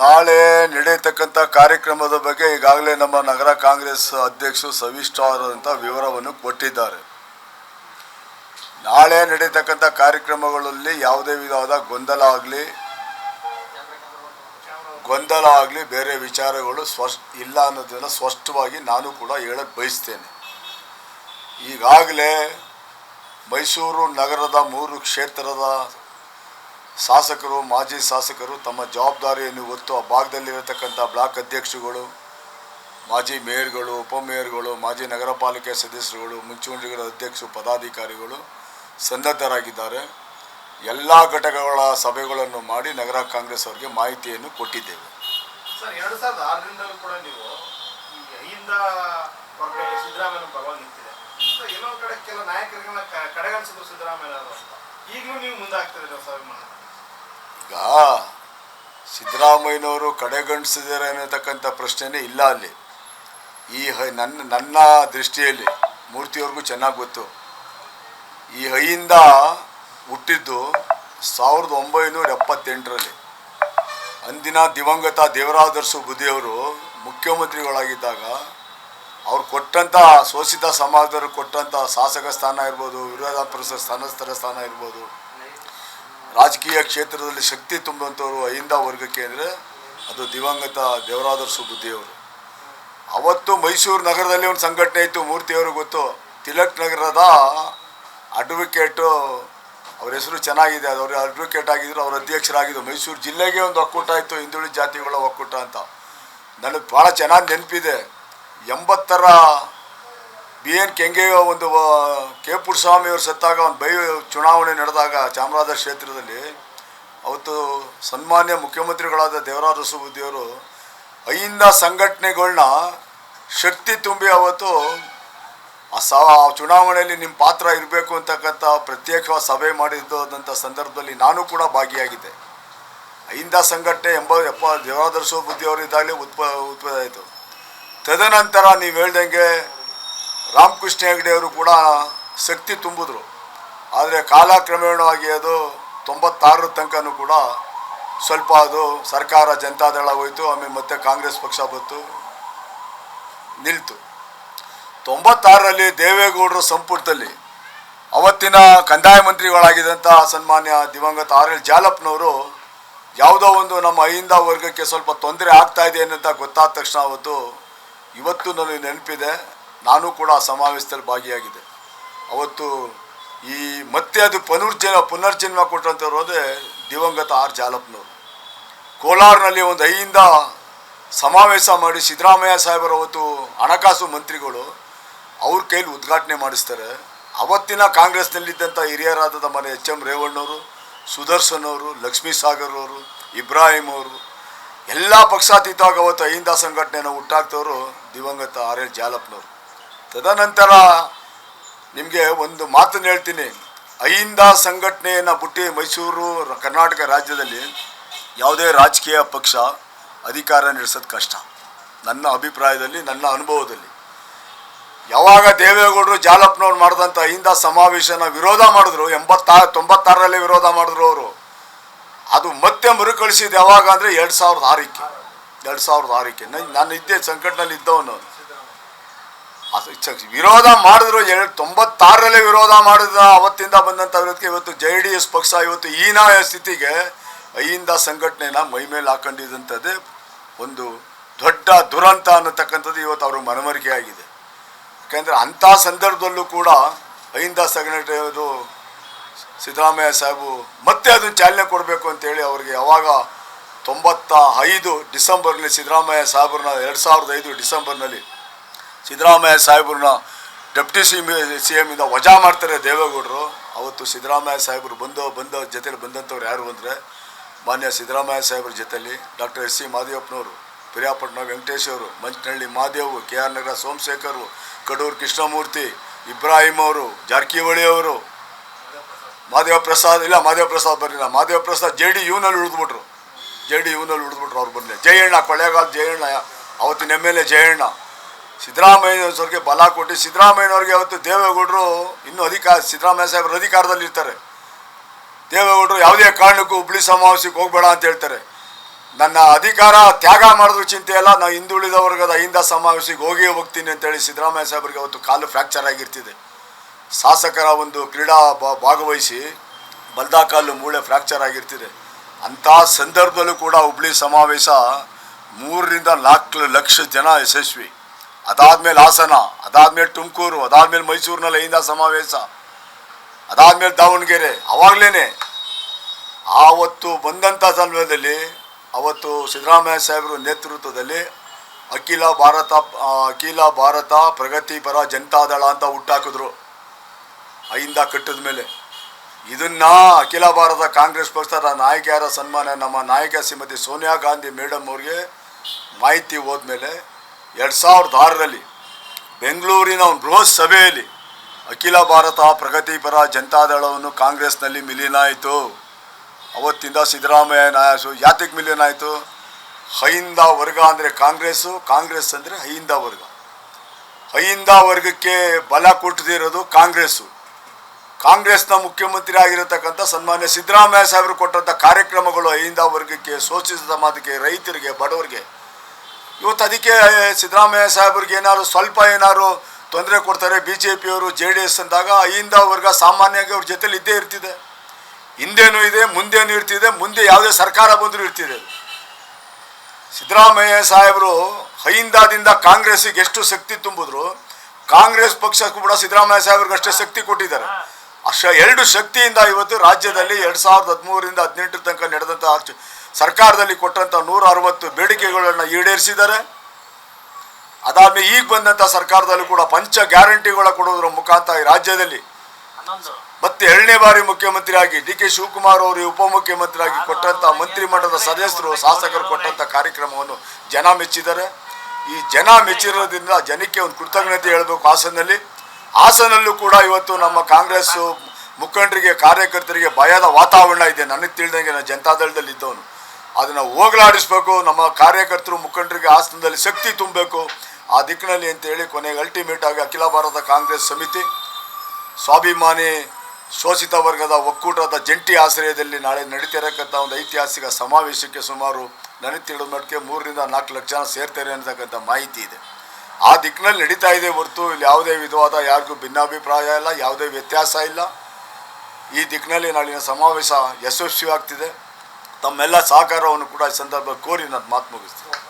ನಾಳೆ ನಡೆಯತಕ್ಕಂಥ ಕಾರ್ಯಕ್ರಮದ ಬಗ್ಗೆ ಈಗಾಗಲೇ ನಮ್ಮ ನಗರ ಕಾಂಗ್ರೆಸ್ ಅಧ್ಯಕ್ಷರು ಅಂತ ವಿವರವನ್ನು ಕೊಟ್ಟಿದ್ದಾರೆ. ನಾಳೆ ನಡೆಯತಕ್ಕಂಥ ಕಾರ್ಯಕ್ರಮಗಳಲ್ಲಿ ಯಾವುದೇ ವಿಧವಾದ ಗೊಂದಲ ಆಗಲಿ ಗೊಂದಲ ಆಗಲಿ ಬೇರೆ ವಿಚಾರಗಳು ಸ್ಪಷ್ಟ ಇಲ್ಲ ಅನ್ನೋದನ್ನು ಸ್ಪಷ್ಟವಾಗಿ ನಾನು ಕೂಡ ಹೇಳಕ್ಕೆ ಬಯಸ್ತೇನೆ. ಈಗಾಗಲೇ ಮೈಸೂರು ನಗರದ ಮೂರು ಕ್ಷೇತ್ರದ ಶಾಸಕರು, ಮಾಜಿ ಶಾಸಕರು ತಮ್ಮ ಜವಾಬ್ದಾರಿಯನ್ನು ಹೊತ್ತು ಆ ಭಾಗದಲ್ಲಿರತಕ್ಕಂಥ ಬ್ಲಾಕ್ ಅಧ್ಯಕ್ಷರುಗಳು, ಮಾಜಿ ಮೇಯರ್ಗಳು ಉಪಮೇಯರ್ಗಳು ಮಾಜಿ ನಗರ ಪಾಲಿಕೆ ಸದಸ್ಯರುಗಳು ಮುಂಚೂಣಿಗಳ ಅಧ್ಯಕ್ಷರು, ಪದಾಧಿಕಾರಿಗಳು ಸನ್ನದ್ಧರಾಗಿದ್ದಾರೆ. ಎಲ್ಲ ಘಟಕಗಳ ಸಭೆಗಳನ್ನು ಮಾಡಿ ನಗರ ಕಾಂಗ್ರೆಸ್ ಅವರಿಗೆ ಮಾಹಿತಿಯನ್ನು ಕೊಟ್ಟಿದ್ದೇವೆ. ಸರ್ ಸಿದ್ದರಾಮಯ್ಯ ಈಗಲೂ ನೀವು ಮುಂದೆ ಸ್ವಾಭಿಮಾನ ಸಿದ್ದರಾಮಯ್ಯನವರು ಕಡೆಗಣಿಸಿದ್ದಾರೆ ಅನ್ನತಕ್ಕಂಥ ಪ್ರಶ್ನೆನೇ ಇಲ್ಲ ಅಲ್ಲಿ. ಈ ಹೈ ನನ್ನ ನನ್ನ ದೃಷ್ಟಿಯಲ್ಲಿ ಮೂರ್ತಿಯವ್ರಿಗೂ ಚೆನ್ನಾಗಿ ಗೊತ್ತು. ಈ ಹೈಯಿಂದ ಹುಟ್ಟಿದ್ದು ಸಾವಿರದ ಒಂಬೈನೂರ ಎಪ್ಪತ್ತೆಂಟರಲ್ಲಿ. ಅಂದಿನ ದಿವಂಗತ ದೇವರಾದರ್ಶು ಬುದ್ಧಿಯವರು ಮುಖ್ಯಮಂತ್ರಿಗಳಾಗಿದ್ದಾಗ ಅವ್ರು ಕೊಟ್ಟಂಥ ಶೋಷಿತ ಸಮಾಜದವರು ಕೊಟ್ಟಂಥ ಶಾಸಕ ಸ್ಥಾನ ಇರ್ಬೋದು ವಿರೋಧ ಪಕ್ಷದ ಸ್ಥಾನಸ್ಥರ ಸ್ಥಾನ ಇರ್ಬೋದು ರಾಜಕೀಯ ಕ್ಷೇತ್ರದಲ್ಲಿ ಶಕ್ತಿ ತುಂಬುವಂಥವ್ರು ಅಹಿಂದ ವರ್ಗಕ್ಕೆ ಅಂದರೆ ಅದು ದಿವಂಗತ ದೇವರಾದರ್ಶು ಸುಬುದ್ಧಿಯವರು ಅವತ್ತು ಮೈಸೂರು ನಗರದಲ್ಲಿ ಒಂದು ಸಂಘಟನೆ ಇತ್ತು ಮೂರ್ತಿಯವರು ಗೊತ್ತು. ತಿಲಕ್ ನಗರದ ಅಡ್ವೊಕೇಟು ಅವ್ರ ಹೆಸರು ಚೆನ್ನಾಗಿದೆ, ಅದು ಅವರು ಅಡ್ವೊಕೇಟ್ ಆಗಿದ್ರು, ಅವ್ರ ಅಧ್ಯಕ್ಷರಾಗಿದ್ದು. ಮೈಸೂರು ಜಿಲ್ಲೆಗೆ ಒಂದು ಒಕ್ಕೂಟ ಇತ್ತು ಹಿಂದುಳಿದ ಜಾತಿಗಳ ಒಕ್ಕೂಟ ಅಂತ. ನನಗೆ ಭಾಳ ಚೆನ್ನಾಗಿ ನೆನಪಿದೆ. ಎಂಬತ್ತರ ಬಿ ಎನ್ ಕೆಂಗೇಯ ಒಂದು ಕೆ ಪುರಸ್ವಾಮಿ ಅವರು ಸತ್ತಾಗ ಒಂದು ಬೈ ಚುನಾವಣೆ ನಡೆದಾಗ ಚಾಮರಾಜ ಕ್ಷೇತ್ರದಲ್ಲಿ ಅವತ್ತು ಸನ್ಮಾನ್ಯ ಮುಖ್ಯಮಂತ್ರಿಗಳಾದ ದೇವರಾಜ ಬುದ್ಧಿಯವರು ಅಹಿಂದ ಸಂಘಟನೆಗಳನ್ನ ಶಕ್ತಿ ತುಂಬಿ ಅವತ್ತು ಆ ಸ ಚುನಾವಣೆಯಲ್ಲಿ ನಿಮ್ಮ ಪಾತ್ರ ಇರಬೇಕು ಅಂತಕ್ಕಂಥ ಪ್ರತ್ಯೇಕ ಸಭೆ ಮಾಡಿದ್ದಂಥ ಸಂದರ್ಭದಲ್ಲಿ ನಾನು ಕೂಡ ಭಾಗಿಯಾಗಿದ್ದೆ. ಅಹಿಂದ ಸಂಘಟನೆ ಎಂಬ ಎಪ್ಪ ದೇವರಾದರ್ಶ ಬುದ್ಧಿಯವರು ಇದ್ದಾಗಲೇ ಉತ್ಪ ಉತ್ಪನ್ನ ಆಯಿತು. ತದನಂತರ ನೀವು ಹೇಳ್ದಂಗೆ ರಾಮಕೃಷ್ಣ ಹೆಗಡೆ ಅವರು ಕೂಡ ಶಕ್ತಿ ತುಂಬಿದ್ರು. ಆದರೆ ಕಾಲಕ್ರಮೇಣವಾಗಿ ಅದು ತೊಂಬತ್ತಾರರ ತನಕನೂ ಕೂಡ ಸ್ವಲ್ಪ ಅದು ಸರ್ಕಾರ ಜನತಾದಳ ಹೋಯಿತು ಆಮೇಲೆ ಮತ್ತೆ ಕಾಂಗ್ರೆಸ್ ಪಕ್ಷ ಬಂತು, ನಿಲ್ತು. ತೊಂಬತ್ತಾರರಲ್ಲಿ ದೇವೇಗೌಡರ ಸಂಪುಟದಲ್ಲಿ ಅವತ್ತಿನ ಕಂದಾಯ ಮಂತ್ರಿಗಳಾಗಿದ್ದಂಥ ಸನ್ಮಾನ್ಯ ದಿವಂಗತ ಆರ್ ಎಲ್ ಜಾಲಪ್ನವರು ಯಾವುದೋ ಒಂದು ನಮ್ಮ ಅಹಿಂದ ವರ್ಗಕ್ಕೆ ಸ್ವಲ್ಪ ತೊಂದರೆ ಆಗ್ತಾ ಇದೆ ಅಂತ ಗೊತ್ತಾದ ತಕ್ಷಣ ಅವತ್ತು ಇವತ್ತು ನನಗೆ ನೆನಪಿದೆ. ನಾನು ಕೂಡ ಆ ಸಮಾವೇಶದಲ್ಲಿ ಭಾಗಿಯಾಗಿದ್ದೆ ಅವತ್ತು ಈ ಮತ್ತೆ ಅದು ಪುನರ್ಜನ್ಮ ಪುನರ್ಜನ್ಮ ಕೊಟ್ಟಂಥವ್ರು ದಿವಂಗತ ಆರ್ ಜಾಲಪ್ನವರು. ಕೋಲಾರ್ನಲ್ಲಿ ಒಂದು ಐಯಿಂದ ಸಮಾವೇಶ ಮಾಡಿ ಸಿದ್ದರಾಮಯ್ಯ ಸಾಹೇಬರು ಅವತ್ತು ಹಣಕಾಸು ಮಂತ್ರಿಗಳು ಅವ್ರ ಕೈಲಿ ಉದ್ಘಾಟನೆ ಮಾಡಿಸ್ತಾರೆ. ಅವತ್ತಿನ ಕಾಂಗ್ರೆಸ್ನಲ್ಲಿದ್ದಂಥ ಹಿರಿಯರಾದ ಮನೆ ಎಚ್ ಎಂ ರೇವಣ್ಣವರು, ಸುದರ್ಶನ್ ಅವರು, ಲಕ್ಷ್ಮೀ ಸಾಗರ್ ಅವರು, ಇಬ್ರಾಹಿಂ ಅವರು, ಎಲ್ಲ ಪಕ್ಷಾತೀತವಾಗಿ ಅವತ್ತು ಅಹಿಂದ ಸಂಘಟನೆಯನ್ನು ಹುಟ್ಟಾಕ್ತವರು ದಿವಂಗತ ಆರ್ ಎಲ್ ಜಾಲಪ್ನವರು. ತದನಂತರ ನಿಮಗೆ ಒಂದು ಮಾತನ್ನು ಹೇಳ್ತೀನಿ. ಅಹಿಂದ ಸಂಘಟನೆಯನ್ನು ಬಿಟ್ಟು ಮೈಸೂರು ಕರ್ನಾಟಕ ರಾಜ್ಯದಲ್ಲಿ ಯಾವುದೇ ರಾಜಕೀಯ ಪಕ್ಷ ಅಧಿಕಾರ ನಡೆಸೋದು ಕಷ್ಟ. ನನ್ನ ಅಭಿಪ್ರಾಯದಲ್ಲಿ, ನನ್ನ ಅನುಭವದಲ್ಲಿ. ಯಾವಾಗ ದೇವೇಗೌಡರು ಜಾಲಪ್ಪನವ್ರು ಮಾಡಿದಂಥ ಅಹಿಂದ ಸಮಾವೇಶನ ವಿರೋಧ ಮಾಡಿದ್ರು, ಎಂಬತ್ತಾ, ತೊಂಬತ್ತಾರರಲ್ಲಿ ವಿರೋಧ ಮಾಡಿದ್ರು ಅವರು. ಅದು ಮತ್ತೆ ಮರುಕಳಿಸಿದ್ದು ಯಾವಾಗ ಅಂದರೆ ಎರಡು ಸಾವಿರದ ಆರಕ್ಕೆ. ಎರಡು ಸಾವಿರದ ಆರಕ್ಕೆ. ನನ್- ಇದ್ದೆ ಸಂಕಟನಲ್ಲಿ ಇದ್ದವನು ವಿರೋಧ ಮಾಡಿದ್ರು ಎರಡು ತೊಂಬತ್ತಾರರಲ್ಲಿ ವಿರೋಧ ಮಾಡಿದ ಅವತ್ತಿಂದ ಬಂದಂಥ ವಿರೋಧಕ್ಕೆ ಇವತ್ತು ಜೆ ಡಿ ಎಸ್ ಪಕ್ಷ ಇವತ್ತು ಈನ ಸ್ಥಿತಿಗೆ ಅಹಿಂದ ಸಂಘಟನೆನ ಮೈ ಮೇಲೆ ಹಾಕೊಂಡಿದ್ದಂಥದ್ದೇ ಒಂದು ದೊಡ್ಡ ದುರಂತ ಅನ್ನತಕ್ಕಂಥದ್ದು ಇವತ್ತು ಅವ್ರ ಮನವರಿಕೆ ಆಗಿದೆ. ಯಾಕೆಂದರೆ ಅಂಥ ಸಂದರ್ಭದಲ್ಲೂ ಕೂಡ ಅಹಿಂದ ಸಂಘಟನೆ ಸಿದ್ದರಾಮಯ್ಯ ಸಾಹೇಬು ಮತ್ತೆ ಅದನ್ನು ಚಾಲನೆ ಕೊಡಬೇಕು ಅಂತೇಳಿ ಅವ್ರಿಗೆ ಯಾವಾಗ ತೊಂಬತ್ತ ಐದು ಡಿಸೆಂಬರ್ನಲ್ಲಿ ಸಿದ್ದರಾಮಯ್ಯ ಸಾಹೇಬ್ರನ್ನ ಎರಡು ಸಾವಿರದ ಐದು ಡಿಸೆಂಬರ್ನಲ್ಲಿ ಸಿದ್ದರಾಮಯ್ಯ ಸಾಹೇಬ್ರನ್ನ ಡೆಪ್ಟಿ ಸಿ ಸಿ ಎಂ ಇಂದ ವಜಾ ಮಾಡ್ತಾರೆ ದೇವೇಗೌಡರು. ಅವತ್ತು ಸಿದ್ದರಾಮಯ್ಯ ಸಾಹೇಬರು ಬಂದು ಬಂದು ಜೊತೆಲಿ ಬಂದಂಥವ್ರು ಯಾರು ಅಂದರೆ ಮಾನ್ಯ ಸಿದ್ದರಾಮಯ್ಯ ಸಾಹೇಬ್ರ ಜೊತೆಯಲ್ಲಿ ಡಾಕ್ಟರ್ ಎಸ್ ಸಿ ಮಾದೇವಪ್ಪನವರು ಪಿರಿಯಾಪಟ್ಟಣ ವೆಂಕಟೇಶ್ ಅವರು ಮಂಚನಹಳ್ಳಿ ಮಾದೇವು ಕೆ ಆರ್ ನಗರ ಸೋಮಶೇಖರ್ ಕಡೂರು ಕೃಷ್ಣಮೂರ್ತಿ, ಇಬ್ರಾಹಿಂ ಅವರು, ಜಾರಕಿಹೊಳಿ ಅವರು. ಮಾದೇವ ಪ್ರಸಾದ್ ಇಲ್ಲ ಮಾದೇವ ಪ್ರಸಾದ್ ಬರಲಿಲ್ಲ. ಮಾದೇವ ಪ್ರಸಾದ್ ಜೆ ಡಿ ಯುನಲ್ಲಿ ಉಳಿದ್ಬಿಟ್ರು. ಜೆ ಡಿ ಯುನಲ್ಲಿ ಉಳಿದ್ಬಿಟ್ರು ಅವ್ರು ಬರಲಿ ಜಯಣ್ಣ ಕೊಳ್ಳೇಗಾಲ ಜಯಣ್ಣ, ಅವತ್ತಿನ ಎಂ ಎಲ್ ಎ ಜಯಣ್ಣ. ಸಿದ್ದರಾಮಯ್ಯವ್ರಿಗೆ ಬಲ ಕೊಟ್ಟು, ಸಿದ್ದರಾಮಯ್ಯನವ್ರಿಗೆ ಅವತ್ತು ದೇವೇಗೌಡರು ಇನ್ನೂ ಅಧಿಕಾರ, ಸಿದ್ದರಾಮಯ್ಯ ಸಾಹೇಬರು ಅಧಿಕಾರದಲ್ಲಿ ಇರ್ತಾರೆ. ದೇವೇಗೌಡರು ಯಾವುದೇ ಕಾರಣಕ್ಕೂ ಹುಬ್ಳಿ ಸಮಾವೇಶಕ್ಕೆ ಹೋಗಬೇಡ ಅಂತ ಹೇಳ್ತಾರೆ. ನನ್ನ ಅಧಿಕಾರ ತ್ಯಾಗ ಮಾಡಿದ್ರು ಚಿಂತೆ ಇಲ್ಲ ನಾನು ಹಿಂದುಳಿದ ವರ್ಗದ ಅಹಿಂದ ಸಮಾವೇಶಕ್ಕೆ ಹೋಗಿ ಹೋಗ್ತೀನಿ ಅಂತೇಳಿ ಸಿದ್ದರಾಮಯ್ಯ ಸಾಹೇಬರಿಗೆ ಅವತ್ತು ಕಾಲು ಫ್ರ್ಯಾಕ್ಚರ್ ಆಗಿರ್ತಿದೆ. ಶಾಸಕರ ಒಂದು ಕ್ರೀಡಾ ಭಾಗವಹಿಸಿ ಬಲ್ದ ಕಾಲು ಮೂಳೆ ಫ್ರ್ಯಾಕ್ಚರ್ ಆಗಿರ್ತಿದೆ. ಅಂಥ ಸಂದರ್ಭದಲ್ಲೂ ಕೂಡ ಹುಬ್ಳಿ ಸಮಾವೇಶ ಮೂರರಿಂದ ನಾಲ್ಕು ಲಕ್ಷ ಜನ ಯಶಸ್ವಿ. ಅದಾದ್ಮೇಲೆ ಹಾಸನ, ಅದಾದಮೇಲೆ ತುಮಕೂರು, ಅದಾದಮೇಲೆ ಮೈಸೂರಿನಲ್ಲಿ ಐಂದ ಸಮಾವೇಶ, ಅದಾದ್ಮೇಲೆ ದಾವಣಗೆರೆ ಅವಾಗಲೇ ಆವತ್ತು ಬಂದಂಥ ಸಂದರ್ಭದಲ್ಲಿ ಅವತ್ತು ಸಿದ್ದರಾಮಯ್ಯ ಸಾಹೇಬರು ನೇತೃತ್ವದಲ್ಲಿ ಅಖಿಲ ಭಾರತ ಅಖಿಲ ಭಾರತ ಪ್ರಗತಿಪರ ಜನತಾದಳ ಅಂತ ಹುಟ್ಟಾಕಿದ್ರು ಅಹಿಂದ ಕಟ್ಟಿದ ಮೇಲೆ. ಇದನ್ನ ಅಖಿಲ ಭಾರತ ಕಾಂಗ್ರೆಸ್ ಪಕ್ಷದ ನಾಯಕಿಯರ ಸನ್ಮಾನ, ನಮ್ಮ ನಾಯಕ ಶ್ರೀಮತಿ ಸೋನಿಯಾ ಗಾಂಧಿ ಮೇಡಮ್ ಅವ್ರಿಗೆ ಮಾಹಿತಿ ಹೋದ್ಮೇಲೆ ಎರಡು ಸಾವಿರದ ಆರರಲ್ಲಿ ಬೆಂಗಳೂರಿನ ಒಂದು ಬೃಹತ್ ಸಭೆಯಲ್ಲಿ ಅಖಿಲ ಭಾರತ ಪ್ರಗತಿಪರ ಜನತಾದಳವನ್ನು ಕಾಂಗ್ರೆಸ್ನಲ್ಲಿ ವಿಲೀನ ಆಯಿತು. ಅವತ್ತಿಂದ ಸಿದ್ದರಾಮಯ್ಯ ನಾಯಸು ಯಾತಕ್ಕೆ ವಿಲೀನ ಆಯಿತು. ಹೈಂದ ವರ್ಗ ಅಂದರೆ ಕಾಂಗ್ರೆಸ್ಸು, ಕಾಂಗ್ರೆಸ್ ಅಂದರೆ ಹೈಂದ ವರ್ಗ. ಹೈಂದ ವರ್ಗಕ್ಕೆ ಬಲ ಕೊಟ್ಟದಿರೋದು ಕಾಂಗ್ರೆಸ್ಸು. ಕಾಂಗ್ರೆಸ್ನ ಮುಖ್ಯಮಂತ್ರಿ ಆಗಿರತಕ್ಕಂಥ ಸನ್ಮಾನ್ಯ ಸಿದ್ದರಾಮಯ್ಯ ಸಾಹೇಬರು ಕೊಟ್ಟಂಥ ಕಾರ್ಯಕ್ರಮಗಳು ಹೈಂದ ವರ್ಗಕ್ಕೆ ಶೋಷಿತ ಸಮಾಜಕ್ಕೆ ರೈತರಿಗೆ, ಬಡವರಿಗೆ ಇವತ್ತು ಅದಕ್ಕೆ ಸಿದ್ದರಾಮಯ್ಯ ಸಾಹೇಬ್ರಿಗೆ ಏನಾದ್ರು ಸ್ವಲ್ಪ ಏನಾದ್ರು ತೊಂದರೆ ಕೊಡ್ತಾರೆ ಬಿ ಜೆ ಪಿಯವರು ಜೆ ಡಿ ಎಸ್ ಅಂದಾಗ ಅಹಿಂದ ವರ್ಗ ಸಾಮಾನ್ಯವಾಗಿ ಅವ್ರ ಜೊತೆಲಿ ಇದ್ದೇ ಇರ್ತಿದೆ. ಹಿಂದೇನು ಇದೆ, ಮುಂದೇನು ಇರ್ತಿದೆ, ಮುಂದೆ ಯಾವುದೇ ಸರ್ಕಾರ ಬಂದರೂ ಇರ್ತಿದೆ. ಸಿದ್ದರಾಮಯ್ಯ ಸಾಹೇಬರು ಹೈಂದಾದಿಂದ ಕಾಂಗ್ರೆಸ್ಸಿಗೆ ಎಷ್ಟು ಶಕ್ತಿ ತುಂಬಿದ್ರು, ಕಾಂಗ್ರೆಸ್ ಪಕ್ಷಕ್ಕೂ ಕೂಡ ಸಿದ್ದರಾಮಯ್ಯ ಸಾಹೇಬ್ರಿಗೆ ಅಷ್ಟೇ ಶಕ್ತಿ ಕೊಟ್ಟಿದ್ದಾರೆ. ಅಷ್ಟ, ಎರಡು ಶಕ್ತಿಯಿಂದ ಇವತ್ತು ರಾಜ್ಯದಲ್ಲಿ ಎರಡು ಸಾವಿರದ ಹದಿಮೂರರಿಂದ ಹದಿನೆಂಟರ ತನಕ ನಡೆದಂಥ ಸರ್ಕಾರದಲ್ಲಿ ಕೊಟ್ಟಂಥ ನೂರ ಅರವತ್ತು ಬೇಡಿಕೆಗಳನ್ನು ಈಡೇರಿಸಿದ್ದಾರೆ. ಅದಾದ್ಮೇಲೆ ಈಗ ಬಂದಂಥ ಸರ್ಕಾರದಲ್ಲೂ ಕೂಡ ಪಂಚ ಗ್ಯಾರಂಟಿಗಳ ಕೊಡೋದ್ರ ಮುಖಾಂತರ ಈ ರಾಜ್ಯದಲ್ಲಿ ಮತ್ತೆ ಎರಡನೇ ಬಾರಿ ಮುಖ್ಯಮಂತ್ರಿಯಾಗಿ ಡಿ ಕೆ ಶಿವಕುಮಾರ್ ಅವರು ಉಪಮುಖ್ಯಮಂತ್ರಿಯಾಗಿ ಕೊಟ್ಟಂತ ಮಂತ್ರಿಮಂಡಲದ ಸದಸ್ಯರು ಶಾಸಕರು ಕೊಟ್ಟಂತ ಕಾರ್ಯಕ್ರಮವನ್ನು ಜನ ಮೆಚ್ಚಿದ್ದಾರೆ. ಈ ಜನ ಮೆಚ್ಚಿರೋದ್ರಿಂದ ಜನಕ್ಕೆ ಒಂದು ಕೃತಜ್ಞತೆ ಹೇಳಬೇಕು ಹಾಸನಲ್ಲಿ ಹಾಸನಲ್ಲೂ ಕೂಡ ಇವತ್ತು ನಮ್ಮ ಕಾಂಗ್ರೆಸ್ ಮುಖಂಡರಿಗೆ ಕಾರ್ಯಕರ್ತರಿಗೆ ಭಯದ ವಾತಾವರಣ ಇದೆ. ನನಗೆ ತಿಳಿದಂಗೆ ನಾನು ಜನತಾದಳದಲ್ಲಿ ಇದ್ದವನು ಅದನ್ನು ಹೋಗಲಾಡಿಸ್ಬೇಕು, ನಮ್ಮ ಕಾರ್ಯಕರ್ತರು, ಮುಖಂಡರಿಗೆ ಆಸನದಲ್ಲಿ ಶಕ್ತಿ ತುಂಬಬೇಕು. ಆ ದಿಕ್ಕಿನಲ್ಲಿ ಅಂತೇಳಿ ಕೊನೆಗೆ ಅಲ್ಟಿಮೇಟ್ ಆಗಿ ಅಖಿಲ ಭಾರತ ಕಾಂಗ್ರೆಸ್ ಸಮಿತಿ, ಸ್ವಾಭಿಮಾನಿ ಶೋಷಿತ ವರ್ಗದ ಒಕ್ಕೂಟದ ಜಂಟಿ ಆಶ್ರಯದಲ್ಲಿ ನಾಳೆ ನಡೀತಿರತಕ್ಕಂಥ ಒಂದು ಐತಿಹಾಸಿಕ ಸಮಾವೇಶಕ್ಕೆ ಸುಮಾರು ನನಗೆ ತಿಳಿದ ಮಟ್ಟಿಗೆ ಮೂರರಿಂದ ನಾಲ್ಕು ಲಕ್ಷ ಜನ ಸೇರ್ತಾರೆ ಅಂತಕ್ಕಂಥ ಮಾಹಿತಿ ಇದೆ. ಆ ದಿಕ್ಕಿನಲ್ಲಿ ನಡೀತಾ ಇದೆ ಹೊರತು ಇಲ್ಲಿ ಯಾವುದೇ ವಿಧವಾದ ಯಾರಿಗೂ ಭಿನ್ನಾಭಿಪ್ರಾಯ ಇಲ್ಲ, ಯಾವುದೇ ವ್ಯತ್ಯಾಸ ಇಲ್ಲ. ಈ ದಿಕ್ಕಿನಲ್ಲಿ ನಾಳಿನ ಸಮಾವೇಶ ಯಶಸ್ವಿ ಆಗ್ತಿದೆ ತಮ್ಮೆಲ್ಲ ಸಹಕಾರವನ್ನು ಕೂಡ ಈ ಸಂದರ್ಭ ಕೋರಿ ನಾನು ಮಾತು ಮುಗಿಸ್ತೀನಿ.